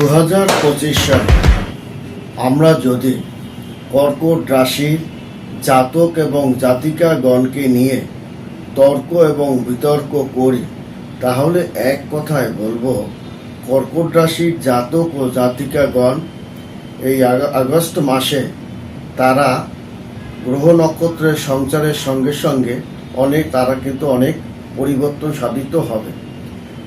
দু হাজার পঁচিশ সালে আমরা যদি কর্কট রাশির জাতক এবং জাতিকাগণকে নিয়ে তর্ক এবং বিতর্ক করি, তাহলে এক কথায় বলব, কর্কট রাশির জাতক ও জাতিকাগণ এই আগ- আগস্ট মাসে তারা গ্রহ নক্ষত্রের সঞ্চারের সঙ্গে সঙ্গে অনেক, তারা কিন্তু অনেক পরিবর্তন সাধিত হবে।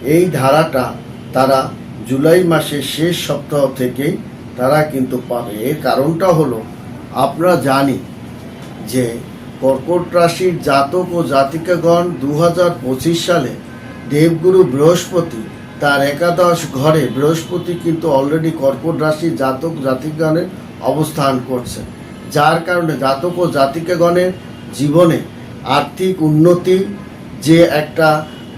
এই ধারাটা তারা জুলাই মাসের শেষ সপ্তাহ থেকেই তারা কিন্তু পাবে। এর কারণটা হলো আমরা জানি যে কর্কট রাশির জাতক ও জাতিকাগণ দু হাজার পঁচিশ সালে দেবগুরু বৃহস্পতি, তার একাদশ ঘরে বৃহস্পতি কিন্তু অলরেডি কর্কট রাশির জাতক জাতিকাগণের অবস্থান করছে। যার কারণে জাতক ও জাতিকাগণের জীবনে আর্থিক উন্নতি যে একটা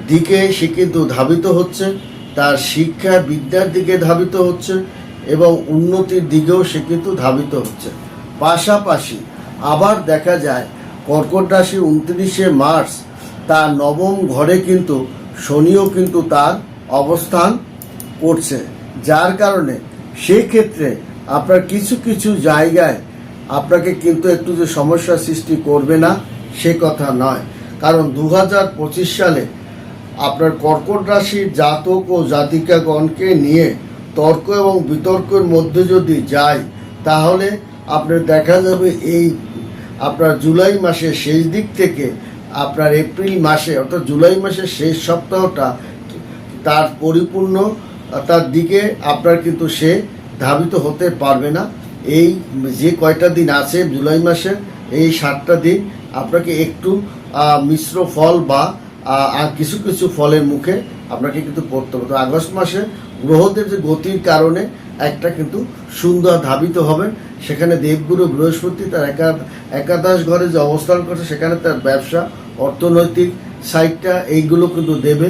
দিকে সে কিন্তু ধাবিত হচ্ছে। তার শিক্ষা বিদ্যার দিকে ধাবিত হচ্ছে এবং উন্নতির দিকেও সে কিন্তু ধাবিত হচ্ছে। পাশাপাশি আবার দেখা যায়, কর্কট রাশি উনত্রিশে মার্চ তার নবম ঘরে কিন্তু শনিও কিন্তু তার অবস্থান করছে। যার কারণে সেই ক্ষেত্রে আপনার কিছু কিছু জায়গায় আপনাকে কিন্তু একটু যে সমস্যার সৃষ্টি করবে না, সে কথা নয়। কারণ দু হাজার পঁচিশ সালে আপনার কর্কট রাশির জাতক ও জাতিকাগণকে নিয়ে তর্ক এবং বিতর্কের মধ্যে যদি যায় তাহলে আপনার দেখা যাবে এই আপনার জুলাই মাসের শেষ দিক থেকে আপনার এপ্রিল মাসে, অর্থাৎ জুলাই মাসের শেষ সপ্তাহটা তার পরিপূর্ণ, তার দিকে আপনার কিন্তু সে ধাবিত হতে পারবে না। এই যে কয়টা দিন আছে জুলাই মাসের, এই সাতটা দিন আপনাকে একটু মিশ্র ফল বা আর কিছু কিছু ফলের মুখে আপনাকে কিন্তু পড়তে হবে। তো আগস্ট মাসে গ্রহদের যে গতির কারণে একটা কিন্তু সুন্দর ধাবিত হবে সেখানে দেবগুরু বৃহস্পতি তার একা একাদশ ঘরে যে অবস্থান করছে, সেখানে তার ব্যবসা, অর্থনৈতিক সাইডটা এইগুলো কিন্তু দেবে।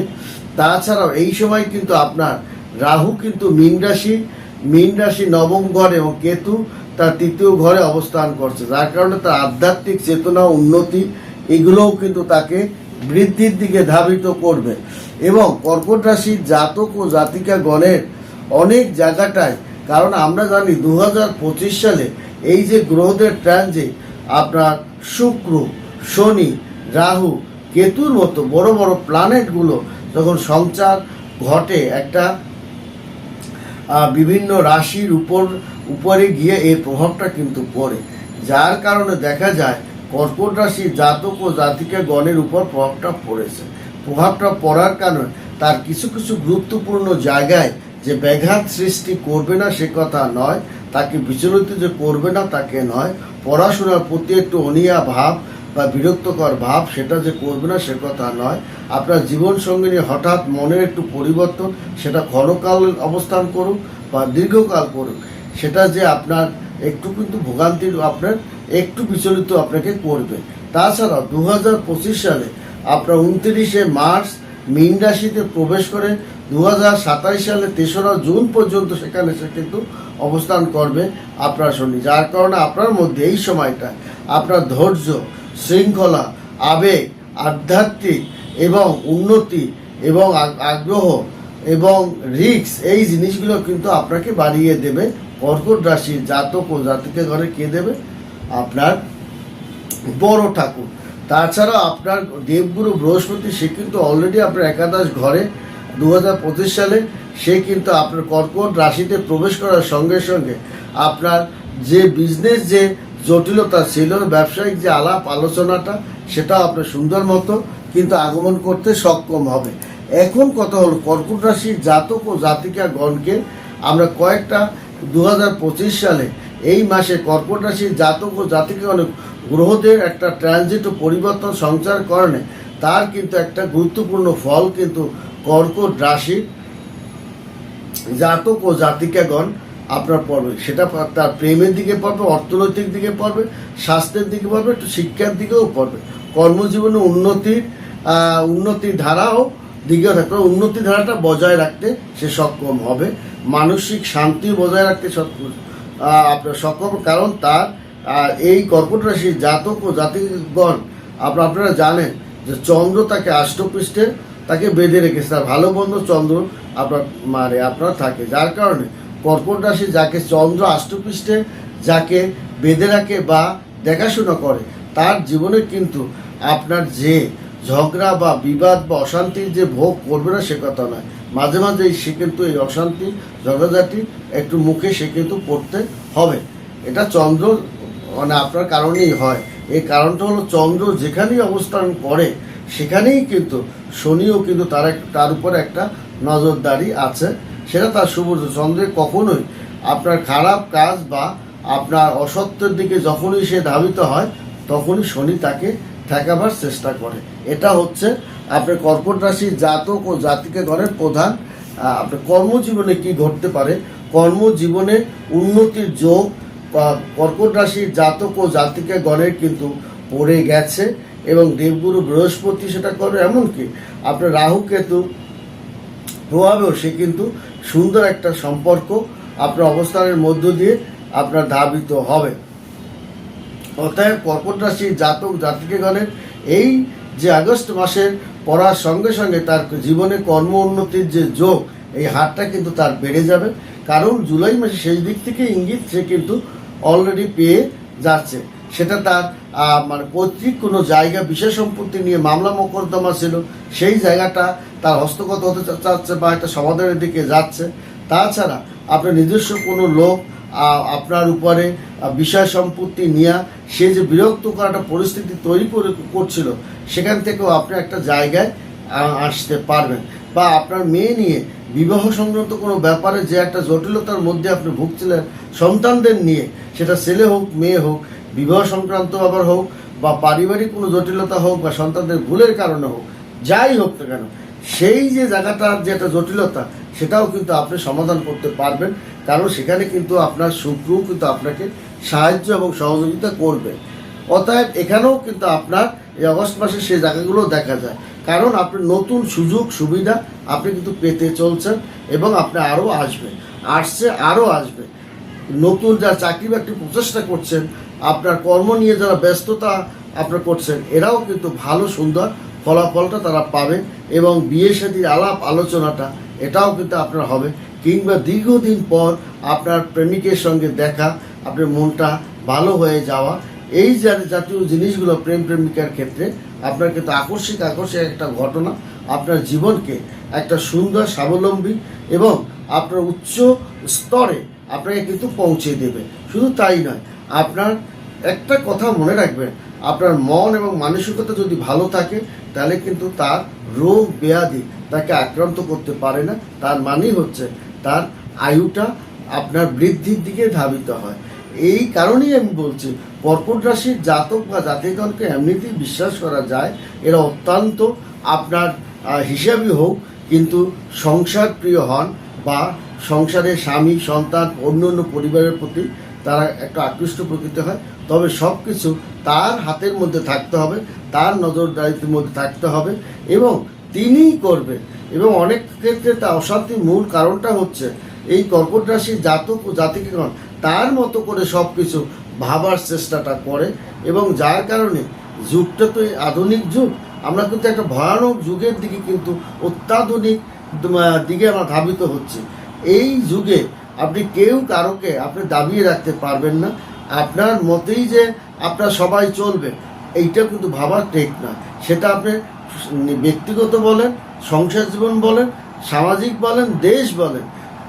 তাছাড়াও এই সময় কিন্তু আপনার রাহু কিন্তু মীন রাশি মীন রাশি নবম ঘরে এবং কেতু তার তৃতীয় ঘরে অবস্থান করছে। যার কারণে তার আধ্যাত্মিক চেতনা, উন্নতি, এগুলোও কিন্তু তাকে বৃদ্ধির দিকে ধাবিত করবে। এবং কর্কট রাশির জাতক ও জাতিকা গণের অনেক জায়গাটায়, কারণ আমরা জানি দু হাজার পঁচিশ সালে এই যে গ্রহদের ট্রানজিট আপনার শুক্র, শনি, রাহু, কেতুর মতো বড় বড় প্ল্যানেটগুলো যখন সঞ্চার ঘটে একটা বিভিন্ন রাশির উপর, উপরে গিয়ে এই প্রভাবটা কিন্তু পড়ে। যার কারণে দেখা যায় কর্কট রাশির জাতক ও জাতিকা গণের উপর প্রভাবটা পড়েছে। প্রভাবটা পড়ার কারণে তার কিছু কিছু গুরুত্বপূর্ণ জায়গায় যে ব্যাঘাত সৃষ্টি করবে না সে কথা নয়, তাকে বিচলিত যে করবে না তাকে নয়। পড়াশোনার প্রতি একটু অনিয়া ভাব বা বিরক্তকর ভাব সেটা যে করবে না সে কথা নয়। আপনার জীবন সঙ্গিনী হঠাৎ মনের একটু পরিবর্তন, সেটা ক্ষণকাল অবস্থান করুক বা দীর্ঘকাল করুক, সেটা যে আপনার একটু কিন্তু ভোগান্তির আপনার, একটু বিচলিত আপনাকে করবে। তাছাড়া দু হাজার পঁচিশ সালে আপনার উনত্রিশে মার্চ মীন রাশিতে প্রবেশ করে দু হাজার সাতাশ সালে তেসরা জুন পর্যন্ত সেখানে সে কিন্তু অবস্থান করবে আপনার শনি, যার কারণে আপনার মধ্যে এই সময়টা আপনার ধৈর্য, শৃঙ্খলা, আবেগ, আধ্যাত্মিক এবং উন্নতি এবং আগ্রহ এবং রিক্স এই জিনিসগুলো কিন্তু আপনাকে বাড়িয়ে দেবে কর্কট রাশি জাতক ও জাতিকে ঘরে কে দেবে? আপনার বড় ঠাকুর। তাছাড়া আপনার দেবগুরু বৃহস্পতি, সে কিন্তু অলরেডি আপনার একাদশ ঘরে দু হাজার পঁচিশ সালে। সে কিন্তু আপনার কর্কট রাশিতে প্রবেশ করার সঙ্গে সঙ্গে আপনার যে বিজনেস যে জটিলতা ছিল, ব্যবসায়িক যে আলাপ আলোচনাটা সেটা আপনার সুন্দর মতো কিন্তু আগমন করতে সক্ষম হবে। এখন কথা হলো কর্কট রাশির জাতক ও জাতিকা গণকে আমরা কয়েকটা দু হাজার পঁচিশ সালে এই মাসে কর্কট রাশির জাতক ও জাতিকা গ্রহদের একটা ট্রানজিট ও পরিবর্তন সঞ্চার কারণে তার কিন্তু একটা গুরুত্বপূর্ণ ফল কিন্তু কর্কট রাশির জাতক ও জাতিকাগণ আপনার পড়বে সেটা তার প্রেমের দিকে পড়বে, অর্থনৈতিক দিকে পড়বে, স্বাস্থ্যের দিকে পড়বে, একটু শিক্ষার দিকেও পড়বে। কর্মজীবনে উন্নতির উন্নতির ধারাও দিকেও থাকবে। উন্নতি ধারাটা বজায় রাখতে সে সক্ষম হবে। মানসিক শান্তি বজায় রাখতে আপনার সক্ষম, কারণ তার এই কর্কট রাশির জাতক ও জাতিগণ আপনার আপনারা জানেন যে চন্দ্র তাকে আষ্টপৃষ্ঠে তাকে বেঁধে রেখেছে। তার ভালো বন্ধু চন্দ্র আপনার মানে আপনার থাকে। যার কারণে কর্কট রাশি যাকে চন্দ্র আষ্টপৃষ্ঠে যাকে বেঁধে রাখে বা দেখাশোনা করে, তার জীবনে কিন্তু আপনার যে ঝগড়া বা বিবাদ বা অশান্তির যে ভোগ করবে না, সে কথা নয়। মাঝে মাঝে সে কিন্তু এই অশান্তি ঝগড়াঝাটি একটু মুখে সে কিন্তু পড়তে হবে। এটা চন্দ্র মানে আপনার কারণেই হয়। এই কারণটা হলো চন্দ্র যেখানেই অবস্থান করে, সেখানেই কিন্তু শনিও কিন্তু তার তার উপর একটা নজরদারি আছে। সেটা তার সুবর্ণ। চন্দ্রের কখনোই আপনার খারাপ কাজ বা আপনার অসত্যের দিকে যখনই সে ধাবিত হয়, তখনই শনি তাকে ঠেকাবার চেষ্টা করে। এটা হচ্ছে আপনার কর্কট রাশির জাতক ও জাতিকে গণের প্রধান আপনার কর্মজীবনে কি ঘটতে পারে? কর্মজীবনে উন্নতির যোগ কর্কট রাশির জাতক ও জাতিকে গণের কিন্তু পড়ে গেছে এবং দেবগুরু বৃহস্পতি সেটা করে, এমনকি আপনার রাহু কেতু প্রভাবেও সে কিন্তু সুন্দর একটা সম্পর্ক আপনার অবস্থানের মধ্য দিয়ে আপনার ধাবিত হবে। অতএব কর্কট রাশির জাতক জাতিকে গণের এই যে আগস্ট মাসের পড়ার সঙ্গে সঙ্গে তার জীবনে কর্ম উন্নতির যে যোগ, এই হারটা কিন্তু তার বেড়ে যাবে। কারণ জুলাই মাসে শেষ দিক থেকে ইঙ্গিত সে কিন্তু অলরেডি পেয়ে যাচ্ছে। সেটা তার মানে পৈতৃক কোনো জায়গা বিশেষ সম্পত্তি নিয়ে মামলা মোকদ্দমা ছিল, সেই জায়গাটা তার হস্তগত হতে চাচ্ছে বা একটা সমাধানের দিকে যাচ্ছে। তাছাড়া আপনার নিজস্ব কোনো লোক আপনার উপরে বিষয় সম্পত্তি নিয়ে সে যে বিরক্ত করা একটা পরিস্থিতি তৈরি করে করছিল, সেখান থেকেও আপনি একটা জায়গায় আসতে পারবেন। বা আপনার মেয়ে নিয়ে বিবাহ সংক্রান্ত কোনো ব্যাপারে যে একটা জটিলতার মধ্যে আপনি ভুগছিলেন, সন্তানদের নিয়ে, সেটা ছেলে হোক, মেয়ে হোক, বিবাহ সংক্রান্ত আবার হোক, বা পারিবারিক কোনো জটিলতা হোক, বা সন্তানদের ভুলের কারণে হোক, যাই হোক না কেন, সেই যে জায়গাটার যে একটা জটিলতা সেটাও কিন্তু আপনি সমাধান করতে পারবেন, কারণ সেখানে কিন্তু আপনার শুক্রও কিন্তু আপনাকে সাহায্য এবং সহযোগিতা করবে। অতএব এখানেও কিন্তু আপনার এই অগস্ট মাসে সেই জায়গাগুলো দেখা যায়। কারণ আপনি নতুন সুযোগ, সুবিধা আপনি কিন্তু পেতে চলছেন এবং আপনি আরও আসবে আসছে, আরও আসবে। নতুন যা চাকরি বাকরি প্রচেষ্টা করছেন, আপনার কর্ম নিয়ে যারা ব্যস্ততা আপনার করছেন, এরাও কিন্তু ভালো, সুন্দর ফলাফলটা তারা পাবে এবং বিয়ে সাথীর আলাপ আলোচনাটা এটাও কিন্তু আপনার হবে। কিংবা দীর্ঘদিন পর আপনার প্রেমিকের সঙ্গে দেখা, আপনার মনটা ভালো হয়ে যাওয়া, এই জাতীয় জিনিসগুলো প্রেম প্রেমিকার ক্ষেত্রে আপনার কিন্তু আকস্মিক আকস্মিক একটা ঘটনা, আপনার জীবনকে একটা সুন্দর, স্বাবলম্বী এবং আপনার উচ্চ স্তরে আপনাকে কিন্তু পৌঁছে দেবে। শুধু তাই নয়, আপনার একটা কথা মনে রাখবেন আপনার মন এবং মানসিকতা যদি ভালো থাকে, তাহলে কিন্তু তার রোগ ব্যাধি তাকে আক্রান্ত করতে পারে না। তার মানেই হচ্ছে তার আয়ুটা আপনার বৃদ্ধির দিকে ধাবিত হয়। এই কারণেই আমি বলছি, কর্কট রাশির জাতক বা জাতিগণকে এমনিতেই বিশ্বাস করা যায়, এরা অত্যন্ত আপনার হিসাবই হোক, কিন্তু সংসার প্রিয় হন বা সংসারে স্বামী, সন্তান অন্য অন্য পরিবারের প্রতি তারা একটা আকৃষ্ট প্রকৃতি হয়। তবে সব কিছু তার হাতের মধ্যে থাকতে হবে, তার নজরদারিত্বের মধ্যে থাকতে হবে এবং তিনিই করবে। এবং অনেক ক্ষেত্রে তা অশান্তির মূল কারণটা হচ্ছে এই কর্কট রাশির জাতক ও জাতিকগণ তার মতো করে সব কিছু ভাবার চেষ্টাটা করে এবং যার কারণে যুগটা তো আধুনিক যুগ, আমরা কিন্তু একটা ভয়ানক যুগের দিকে কিন্তু অত্যাধুনিক দিকে আমরা ধাবিত হচ্ছে। এই যুগে আপনি কেউ কারোকে আপনি দাবিয়ে রাখতে পারবেন না। আপনার মতেই যে আপনার সবাই চলবে, এইটা কিন্তু ভাবার ঠিক না। সেটা আপনি ব্যক্তিগত বলেন, সংসার জীবন বলেন, সামাজিক বলেন, দেশ বলেন,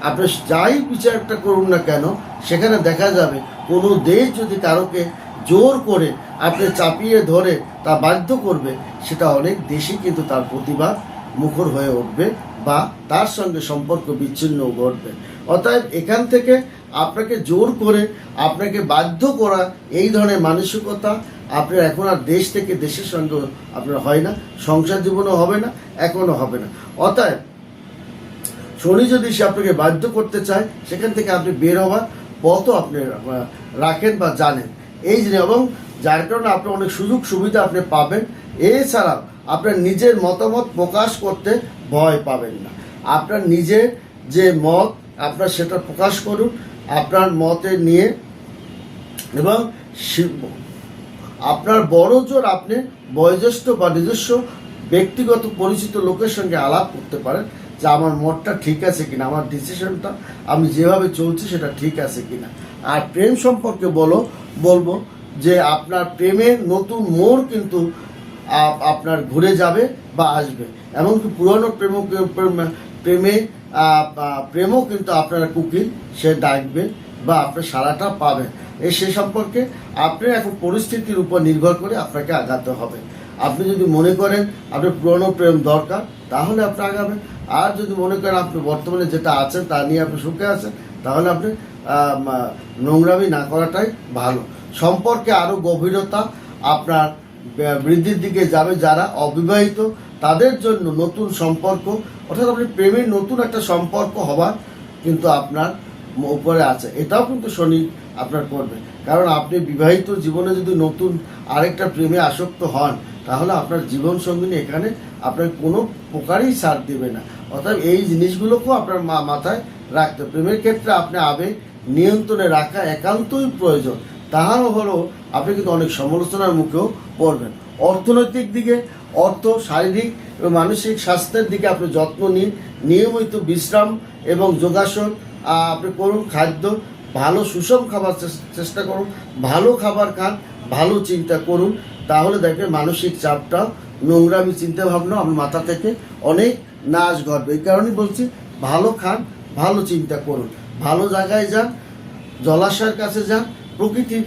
আপনি যাই বিচারটা করুন না কেন, সেখানে দেখা যাবে কোনো দেশ যদি কারোকে জোর করে আপনি চাপিয়ে ধরে তা বাধ্য করবে, সেটা অনেক দেশই কিন্তু তার প্রতিবাদ মুখর হয়ে উঠবে বা তার সঙ্গে সম্পর্ক বিচ্ছিন্ন ঘটবে। অতএব এখান থেকে আপনাকে জোর করে, আপনাকে বাধ্য করা এই ধরনের মানসিকতা আপনার এখন আর দেশ থেকে দেশের সঙ্গে আপনার হয় না, সংসার জীবনও হবে না, এখনও হবে না। অতএব, শনি যদি সে আপনাকে বাধ্য করতে চায়, সেখান থেকে আপনি বের হওয়ার পথও আপনি রাখেন বা জানেন। এই যে, এবং যার কারণে আপনি অনেক সুযোগ সুবিধা আপনি পাবেন, এছাড়াও আপনার নিজের মতামত প্রকাশ করতে ভয় পাবেন না। আপনার নিজের যে মত, আপনার সেটা প্রকাশ করুন আপনার মতে নিয়ে এবং আপনার বড় জোর আপনি বয়োজ্যেষ্ঠ বা নিজস্ব ব্যক্তিগত পরিচিত লোকের সঙ্গে আলাপ করতে পারেন যে আমার মতটা ঠিক আছে কিনা, আমার ডিসিশনটা আমি যেভাবে চলছি সেটা ঠিক আছে কিনা। আর প্রেম সম্পর্কে বলো, বলব যে আপনার প্রেমের নতুন মোড় কিন্তু আপ- আপনার ঘুরে যাবে বা আসবে। এমনকি পুরনো প্রেম প্রেম- প্রেমে প্রেমও কিন্তু আপনার কুকিল, সে ডাকবে বা আপনার সারাটা পাবেন। এই সে সম্পর্কে আপনি এখন পরিস্থিতির উপর নির্ভর করে আপনাকে আগাতে হবে। আপনি যদি মনে করেন আপনার পুরনো প্রেম দরকার, তাহলে আপনি আগাবেন। আর যদি মনে করেন আপনি বর্তমানে যেটা আছেন তা নিয়ে আপনি সুখে আছেন, তাহলে আপনি নোংরামি না করাটাই ভালো। সম্পর্কে আরও গভীরতা আপনার বৃদ্ধির দিকে যাবে যারা অবিবাহিত, তাদের জন্য নতুন সম্পর্ক অর্থাৎ আপনি প্রেমের নতুন একটা সম্পর্ক হবার কিন্তু আপনার উপরে আছে। এটাও কিন্তু শনি আপনার করবে। কারণ আপনি বিবাহিত জীবনে যদি নতুন আরেকটা প্রেমে আসক্ত হন, তাহলে আপনার জীবন সঙ্গিনী এখানে আপনার কোনো প্রকারই ছাড় দেবে না। অর্থাৎ এই জিনিসগুলোকেও আপনার মা মাথায় রাখতে। প্রেমের ক্ষেত্রে আপনি আবেগ নিয়ন্ত্রণে রাখা একান্তই প্রয়োজন। তাহারও হলো আপনি কিন্তু অনেক সমালোচনার মুখেও পড়বেন। অর্থনৈতিক দিকে, অর্থ, শারীরিক এবং মানসিক স্বাস্থ্যের দিকে আপনি যত্ন নিন। নিয়মিত বিশ্রাম এবং যোগাসন আপনি করুন খাদ্য, ভালো সুষম খাবার চেষ্টা করুন, ভালো খাবার খান, ভালো চিন্তা করুন। তাহলে দেখবেন মানসিক চাপটা, নোংরামি চিন্তা ভাবনা আপনার মাথা থেকে অনেক নাশ ঘটবে। এই কারণেই বলছি, ভালো খান, ভালো চিন্তা করুন। ভালো জায়গায় যান, জলাশয়ের কাছে যান, প্রকৃতির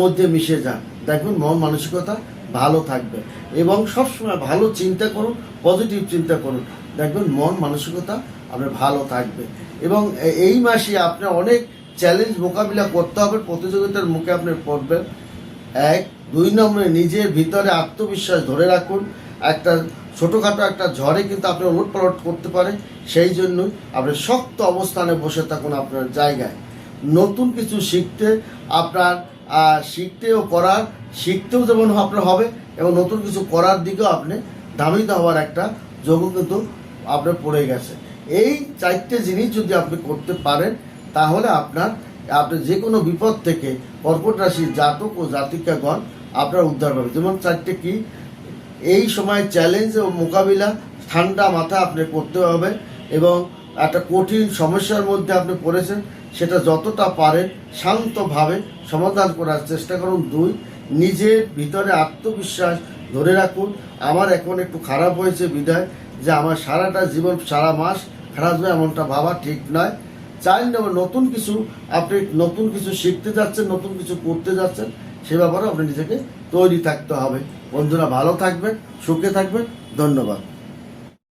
মধ্যে মিশে যান। দেখবেন মন মানসিকতা ভালো থাকবে। এবং সবসময় ভালো চিন্তা করুন পজিটিভ চিন্তা করুন। দেখবেন মন মানসিকতা আপনার ভালো থাকবে। এবং এই মাসে আপনার অনেক চ্যালেঞ্জ মোকাবিলা করতে হবে, প্রতিযোগিতার মুখে আপনি পড়বেন। এক, দুই নম্বরে নিজের ভিতরে আত্মবিশ্বাস ধরে রাখুন। একটা ছোটোখাটো একটা ঝড়ে কিন্তু আপনি উলট পালট করতে পারে সেই জন্যই আপনি শক্ত অবস্থানে বসে থাকুন আপনার জায়গায়। নতুন কিছু শিখতে আপনার শিখতে ও করার, শিখতেও যেমন আপনার হবে, এবং নতুন কিছু করার দিকেও আপনি ধাবিত হওয়ার একটা যোগ্য কিন্তু আপনার পড়ে গেছে। এই চারটে জিনিস যদি আপনি করতে পারেন, তাহলে আপনার, আপনি যে কোনো বিপদ থেকে কর্কট রাশির জাতক ও জাতিকাগণ আপনার উদ্ধার পাবে। যেমন চারটে কি, এই সময় চ্যালেঞ্জ ও মোকাবিলা, ঠান্ডা মাথা আপনি করতে হবে, এবং একটা কঠিন সমস্যার মধ্যে আপনি পড়েছেন সেটা যতটা পারেন শান্তভাবে সমাধান করার চেষ্টা করুন। দুই, নিজের ভিতরে আত্মবিশ্বাস ধরে রাখুন। আমার এখন একটু খারাপ হয়েছে বিদায়, যে আমার সারাটা জীবন, সারা মাস খারাপ হবে এমনটা ভাবা ঠিক নয়। চাই নম্বর নতুন কিছু আপনি নতুন কিছু শিখতে যাচ্ছেন, নতুন কিছু করতে যাচ্ছেন, সে ব্যাপারে আপনি নিজেকে তৈরি থাকতে হবে। বন্ধুরা ভালো থাকবেন, সুখে থাকবেন, ধন্যবাদ।